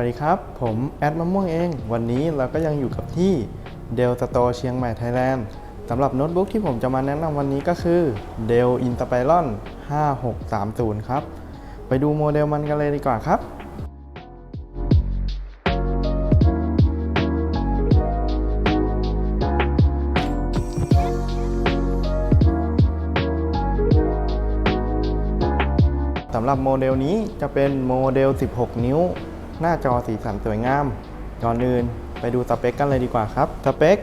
วัสดีครับ ผมแอดมะม่วงเอง วันนี้เราก็ยังอยู่กับที่เดลสโตเชียงใหม่ไทยแลนด์สำหรับโน้ตบุ๊กที่ผมจะมาแนะนำวันนี้ก็คือ Dell Inspiron 5630 ครับ ไปดูโมเดลมันกันเลยดีกว่าครับสำหรับโมเดลนี้จะเป็นโมเดล 16 นิ้ว หน้าจอสีสันสวยงาม ก่อนอื่นไปดูสเปคกันเลยดีกว่าครับ สเปค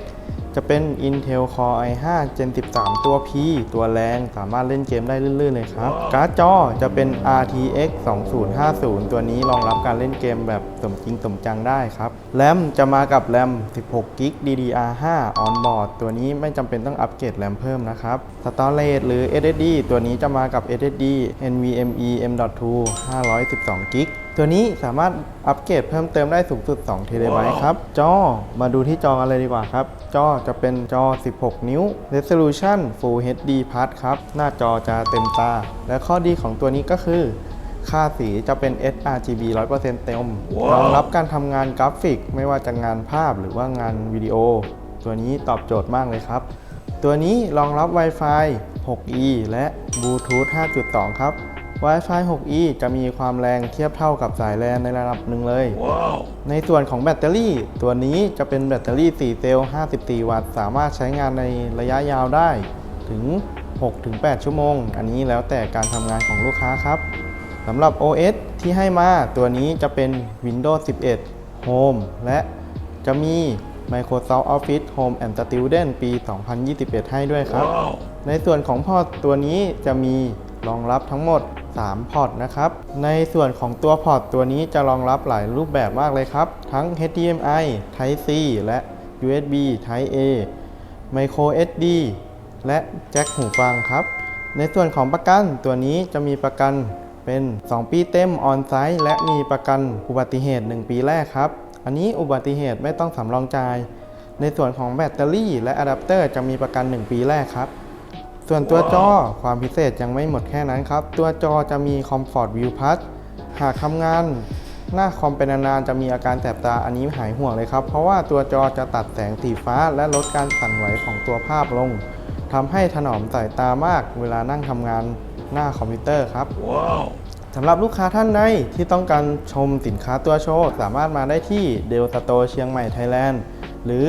จะเป็น Intel Core i5 Gen 13 ตัว P ตัวแรงสามารถเล่นเกมได้ลื่นๆเลยครับ การ์ดจอจะเป็น RTX 2050 ตัวนี้รองรับการเล่นเกมแบบ มจริงสมจังได้ครับ แรมจะมากับแรม 16 g b DDR5 on board ตัวนี้ไม่จำเป็นต้องอัปเกรดแรมเพิ่มนะครับ Storage หรือ SSD ตัวนี้จะมากับ SSD NVMe M.2 512 g b ตัวนี้สามารถอัปเกรดเพิ่มเติมได้สูงสุด2 t b ครับ จอมาดูที่จอกันเลยดีกว่าครับ จอจะเป็นจอ 16 นิ้ว Resolution Full HD Plus ครับ หน้าจอจะเต็มตา และข้อดีของตัวนี้ก็คือ ค่าสีจะเป็น sRGB 100%เต็มรองรับการทำงานกราฟิก ไม่ว่าจะงานภาพหรือว่างานวิดีโอ ตัวนี้ตอบโจทย์มากเลยครับ ตัวนี้รองรับ Wi-Fi 6E และ Bluetooth 5.2 ครับ Wi-Fi 6E จะมีความแรงเทียบเท่ากับสายแลนในระดับหนึ่งเลยในส่วนของแบตเตอรี่ ตัวนี้จะเป็นแบตเตอรี่ 4 เซลล์ 54 วัตต์ สามารถใช้งานในระยะยาวได้ถึง 6-8 ชั่วโมง อันนี้แล้วแต่การทำงานของลูกค้าครับ สำหรับ OS ที่ให้มาตัวนี้จะเป็น Windows 11 Home และจะมี Microsoft Office Home and Student ปี 2021 ให้ด้วยครับในส่วนของพอร์ตตัวนี้จะมีรองรับทั้งหมด 3 พอร์ตนะครับ ในส่วนของตัวพอร์ตตัวนี้จะรองรับหลายรูปแบบมากเลยครับ ทั้ง HDMI Type C และ USB Type A Micro SD และแจ็คหูฟังครับ ในส่วนของประกันตัวนี้จะมีประกัน เป็น 2 ปีเต็มออนไซต์และมีประกันอุบัติเหตุ 1 ปีแรกครับ อันนี้อุบัติเหตุไม่ต้องสำรองจ่าย ในส่วนของแบตเตอรี่และอะแดปเตอร์จะมีประกัน 1 ปีแรกครับ ส่วนตัวจอความพิเศษยังไม่หมดแค่นั้นครับ ตัวจอจะมี Comfort View Plus หากทำงานหน้าคอมเป็นนานๆจะมีอาการแสบตาอันนี้หายห่วงเลยครับ เพราะว่าตัวจอจะตัดแสงสีฟ้าและลดการสั่นไหวของตัวภาพลงทำให้ถนอมสายตามากเวลานั่งทำงาน หน้าคอมพิวเตอร์ครับสำหรับลูกค้าท่านใดที่ต้องการชมสินค้าตัวโชว์สามารถมาได้ที่เดลสโตเชียงใหม่ไทยแลนด์หรือ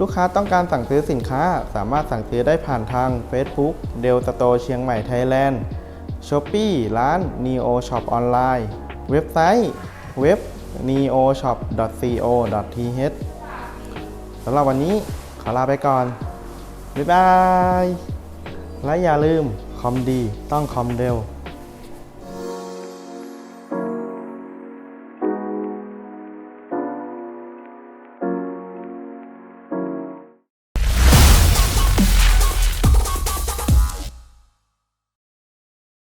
ลูกค้าต้องการสั่งซื้อสินค้าสามารถสั่งซื้อได้ผ่านทาง Facebook เดลสโตเชียงใหม่ไทยแลนด์ s h o p e e ร้าน Neo Shop ออนไลน์เว็บไซต์เว็บ neoshop.co.th สำหรับวันนี้ขอลาไปก่อน บ๊ายบาย และอย่าลืม คอมดี ต้องคอมเร็ว